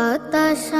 বাতাসা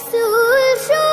রসুল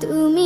তুমি